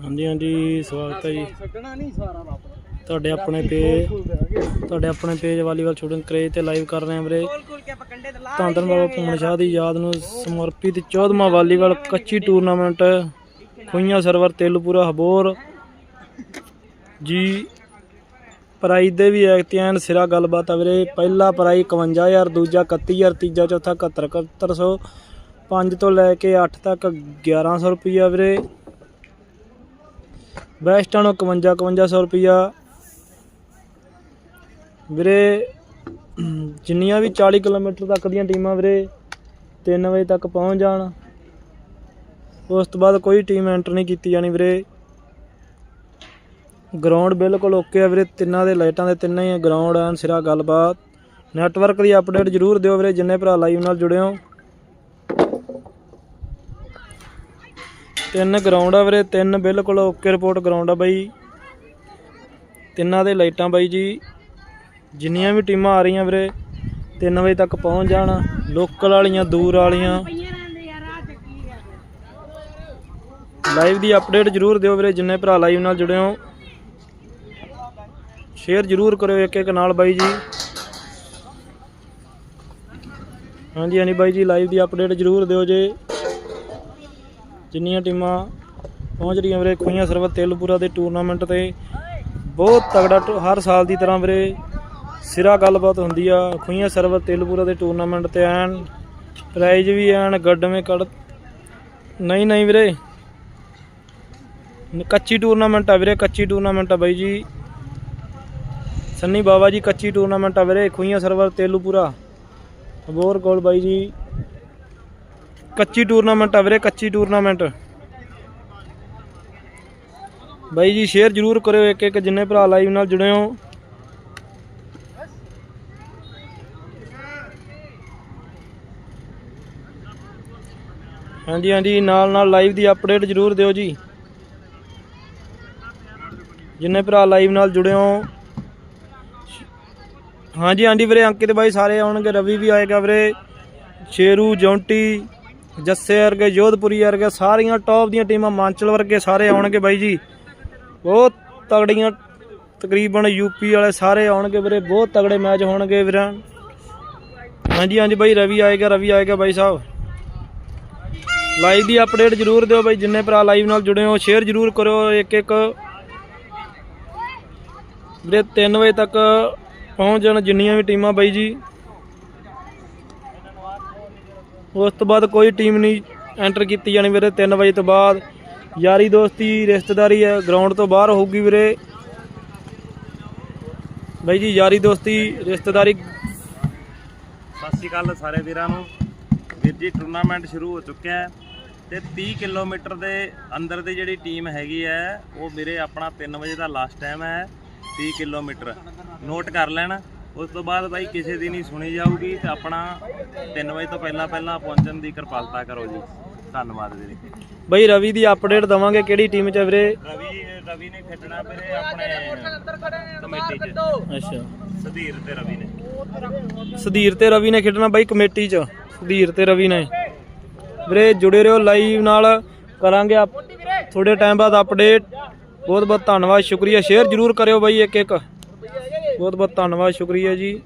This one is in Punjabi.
ਹਾਂਜੀ ਹਾਂਜੀ ਸਵਾਗਤ ਹੈ ਜੀ। ਛੱਡਣਾ ਨਹੀਂ ਸਾਰਾ ਵਾਪਸ ਤੁਹਾਡੇ ਆਪਣੇ ਪੇਜ ਤੁਹਾਡੇ ਆਪਣੇ ਪੇਜ ਵਾਲੀਵਾਲ ਸ਼ੂਟਿੰਗ ਕਰੇਜ ਤੇ ਲਾਈਵ ਕਰ ਰਹੇ ਹਾਂ ਵੀਰੇ। ਧੰਨ ਧੰਨ ਬਾਬਾ ਭੂਮਣ ਸ਼ਾਹ ਦੀ ਯਾਦ ਨੂੰ ਸਮਰਪਿਤ 14ਵਾਂ ਵਾਲੀਬਾਲ ਕੱਚੀ ਟੂਰਨਾਮੈਂਟ ਖੁਈਆਂ ਸਰਵਰ ਤੇਲੂਪੁਰਾ ਹਬੋਰ। ਜੀ ਪ੍ਰਾਈਜ਼ ਦੇ ਵੀ ਐਕਤਿਆਨ ਸਿਰਾ ਗੱਲਬਾਤ ਆ ਵੀਰੇ। ਪਹਿਲਾ ਪ੍ਰਾਈਜ਼ 51000 ਦੂਜਾ 31000 ਤੀਜਾ ਚੌਥਾ 71 7100 5 ਤੋਂ ਲੈ ਕੇ 8 ਤੱਕ 1100 ਰੁਪਈਆ ਵੀਰੇ। ਬੈਸਟਾਂ ਨੂੰ 51 5100 ਰੁਪਈਆ। ਵੀਰੇ, ਜਿੰਨੀਆਂ ਵੀ 40 ਕਿਲੋਮੀਟਰ ਤੱਕ ਦੀਆਂ ਟੀਮਾਂ ਵੀਰੇ 3 ਵਜੇ ਤੱਕ ਪਹੁੰਚ ਜਾਣ। ਉਸ ਤੋਂ ਬਾਅਦ ਕੋਈ ਟੀਮ ਐਂਟਰ ਨਹੀਂ ਕੀਤੀ ਜਾਣੀ ਵੀਰੇ। ਗਰਾਊਂਡ ਬਿਲਕੁਲ ਓਕੇ ਆ ਵੀਰੇ, ਤਿੰਨਾਂ ਦੇ ਲਾਈਟਾਂ ਦੇ ਤਿੰਨਾਂ ਹੀ ਗਰਾਊਂਡ ਐਨ ਸਿਰਾ ਗੱਲਬਾਤ। ਨੈਟਵਰਕ ਦੀ ਅਪਡੇਟ ਜ਼ਰੂਰ ਦਿਓ ਵੀਰੇ, ਜਿੰਨੇ ਭਰਾ ਲਾਈਵ ਨਾਲ ਜੁੜੇ ਹੋ। ਤਿੰਨ ਗਰਾਊਂਡ ਆ ਵੀਰੇ, ਤਿੰਨ ਬਿਲਕੁਲ ਓਕੇ ਰਿਪੋਰਟ ਗਰਾਊਂਡ ਆ ਬਾਈ। ਤਿੰਨਾਂ ਦੇ ਲਾਈਟਾਂ ਬਾਈ ਜੀ, ਜਿੰਨੀਆਂ ਵੀ ਟੀਮਾਂ ਆ ਰਹੀਆਂ ਵੀਰੇ 3 ਵਜੇ ਤੱਕ ਪਹੁੰਚ ਜਾਣ ਲੋਕਲ ਵਾਲੀਆਂ, ਦੂਰ ਵਾਲੀਆਂ। ਲਾਈਵ ਦੀ ਅਪਡੇਟ ਜ਼ਰੂਰ ਦਿਓ ਵੀਰੇ, ਜਿੰਨੇ ਭਰਾ ਲਾਈਵ ਨਾਲ ਜੁੜੇ ਹੋ। ਸ਼ੇਅਰ ਜ਼ਰੂਰ ਕਰਿਓ ਇੱਕ ਇੱਕ ਨਾਲ ਬਾਈ ਜੀ। ਹਾਂਜੀ ਹਾਂਜੀ ਬਾਈ ਜੀ ਲਾਈਵ ਦੀ ਅਪਡੇਟ ਜ਼ਰੂਰ ਦਿਓ ਜੇ। ਜਿੰਨੀਆਂ ਟੀਮਾਂ ਪਹੁੰਚ ਰਹੀਆਂ ਵੀਰੇ, ਖੁਈਆਂ ਸਰਬਤ ਤੇਲਪੁਰਾ ਦੇ ਟੂਰਨਾਮੈਂਟ ਤੇ। ਬਹੁਤ ਤਗੜਾ ਟੂ- ਹਰ ਸਾਲ ਦੀ ਤਰ੍ਹਾਂ ਵੀਰੇ, ਸਿਰਾ ਗੱਲਬਾਤ ਹੁੰਦੀ ਆ, ਖੁਈਆਂ ਸਰਬਤ ਤੇਲਪੁਰਾ ਦੇ ਟੂਰਨਾਮੈਂਟ ਤੇ ਐਨ ਪ੍ਰਾਈਜ਼ ਵੀ ਐਨ, ਗੱਡਵੇਂ ਕੱਢ। ਨਹੀਂ ਨਹੀਂ ਵੀਰੇ। ਕੱਚੀ ਟੂਰਨਾਮੈਂਟ ਆ ਵੀਰੇ, ਕੱਚੀ ਟੂਰਨਾਮੈਂਟ ਆ ਬਾਈ ਜੀ। ਸੰਨੀ ਬਾਬਾ ਜੀ ਕੱਚੀ ਟੂਰਨਾਮੈਂਟ ਆ ਵੀਰੇ, ਖੁਈਆਂ ਸਰਵਰ ਤੇਲੂਪੁਰਾ। ਅਬੋਰ ਕੋਲ ਬਾਈ ਜੀ, ਕੱਚੀ ਟੂਰਨਾਮੈਂਟ ਆ ਵੀਰੇ, ਕੱਚੀ ਟੂਰਨਾਮੈਂਟ ਬਾਈ ਜੀ ਸ਼ੇਅਰ ਜ਼ਰੂਰ ਕਰਿਓ ਇੱਕ ਇੱਕ, ਜਿੰਨੇ ਭਰਾ ਲਾਈਵ ਨਾਲ ਜੁੜੇ ਹੋ। ਹਾਂਜੀ ਹਾਂਜੀ, ਨਾਲ ਨਾਲ ਲਾਈਵ ਦੀ ਅਪਡੇਟ ਜ਼ਰੂਰ ਦਿਓ ਜੀ। ਜਿੰਨੇ ਭਰਾ ਲਾਈਵ ਨਾਲ ਜੁੜੇ ਹੋ। ਹਾਂਜੀ ਹਾਂਜੀ ਵੀਰੇ, ਅੰਕਿਤ ਬਾਈ ਸਾਰੇ ਆਉਣਗੇ, ਰਵੀ ਵੀ ਆਏਗਾ ਵੀਰੇ, ਸ਼ੇਰੂ, ਜੌਂਟੀ, ਜੱਸੇ ਵਰਗੇ ਜੋਧਪੁਰੀ ਵਰਗੇ, ਸਾਰੀਆਂ ਟੌਪ ਦੀਆਂ ਟੀਮਾਂ ਮਾਂਚਲ ਵਰਗੇ ਸਾਰੇ ਆਉਣਗੇ ਬਾਈ ਜੀ। ਬਹੁਤ ਤਗੜੀਆਂ ਤਕਰੀਬਨ ਯੂਪੀ ਵਾਲੇ ਸਾਰੇ ਆਉਣਗੇ ਵੀਰੇ, ਬਹੁਤ ਤਗੜੇ ਮੈਚ ਹੋਣਗੇ ਵੀਰਾਂ। ਹਾਂਜੀ ਹਾਂਜੀ ਬਾਈ, ਰਵੀ ਆਏਗਾ ਰਵੀ ਆਏਗਾ ਬਾਈ ਸਾਹਿਬ। ਲਾਈਵ ਦੀ ਅਪਡੇਟ ਜ਼ਰੂਰ ਦਿਓ ਬਾਈ, ਜਿੰਨੇ ਭਰਾ ਲਾਈਵ ਨਾਲ ਜੁੜੇ ਹੋ ਸ਼ੇਅਰ ਜ਼ਰੂਰ ਕਰਿਓ ਇੱਕ ਇੱਕ ਵੀਰੇ 3 ਵਜੇ ਤੱਕ ਪਹੁੰਚ ਜਾਣ ਜਿੰਨੀਆਂ ਵੀ ਟੀਮਾਂ ਬਾਈ ਜੀ। ਉਸ ਤੋਂ ਬਾਅਦ ਕੋਈ ਟੀਮ ਨਹੀਂ ਐਂਟਰ ਕੀਤੀ ਜਾਣੀ ਵੀਰੇ 3 ਵਜੇ ਤੋਂ ਬਾਅਦ। ਯਾਰੀ ਦੋਸਤੀ, ਰਿਸ਼ਤੇਦਾਰੀ ਹੈ ਗਰਾਊਂਡ ਤੋਂ ਬਾਹਰ ਹੋਊਗੀ ਵੀਰੇ। ਬਾਈ ਜੀ, ਯਾਰੀ ਦੋਸਤੀ, ਰਿਸ਼ਤੇਦਾਰੀ। ਸਤਿ ਸ਼੍ਰੀ ਅਕਾਲ ਸਾਰੇ ਵੀਰਾਂ ਨੂੰ। ਵੀਰ ਜੀ ਟੂਰਨਾਮੈਂਟ ਸ਼ੁਰੂ ਹੋ ਚੁੱਕਿਆ ਹੈ ਤੇ 30 ਕਿਲੋਮੀਟਰ ਦੇ ਅੰਦਰ ਦੀ ਜਿਹੜੀ ਟੀਮ ਹੈਗੀ ਹੈ, ਉਹ ਵੀਰੇ ਆਪਣਾ 3 ਵਜੇ ਦਾ ਲਾਸਟ ਟਾਈਮ ਹੈ। 30 ਕਿਲੋਮੀਟਰ। ਨੋਟ ਕਰ ਲੈਣ। ਉਸ ਤੋਂ ਬਾਅਦ ਬਾਈ ਕਿਸੇ ਦੀ ਨਹੀਂ ਸੁਣੀ ਜਾਊਗੀ ਤੇ ਆਪਣਾ 3 ਵਜੇ ਤੋਂ ਪਹਿਲਾਂ ਪਹਿਲਾਂ ਪਹੁੰਚਣ ਦੀ ਕਿਰਪਾਲਤਾ ਕਰੋ ਜੀ। ਧੰਨਵਾਦ ਵੀਰੇ। ਬਾਈ ਰਵੀ ਦੀ ਅਪਡੇਟ ਦਵਾਂਗੇ ਕਿਹੜੀ ਟੀਮ 'ਚ ਵੀਰੇ? ਰਵੀ ਰਵੀ ਨੇ ਖੇਡਣਾ ਵੀਰੇ ਆਪਣੇ ਕਮੇਟੀ 'ਚ। ਅੱਛਾ। ਸੁਧੀਰ ਤੇ ਰਵੀ ਨੇ। ਸੁਧੀਰ ਤੇ ਰਵੀ ਨੇ ਖੇਡਣਾ ਬਾਈ ਕਮੇਟੀ 'ਚ। ਸੁਧੀਰ ਤੇ ਰਵੀ ਨੇ। ਵੀਰੇ ਜੁੜੇ ਰਹੋ ਲਾਈਵ ਨਾਲ। ਕਰਾਂਗੇ ਆਪ ਥੋੜੇ ਟਾਈਮ ਬਾਅਦ ਅਪਡੇਟ ਬਹੁਤ ਬਹੁਤ ਧੰਨਵਾਦ, ਸ਼ੁਕਰੀਆ। ਸ਼ੇਅਰ ਜ਼ਰੂਰ ਕਰਿਓ ਬਾਈ ਇੱਕ ਇੱਕ ਬਹੁਤ ਬਹੁਤ ਧੰਨਵਾਦ, ਸ਼ੁਕਰੀਆ ਜੀ।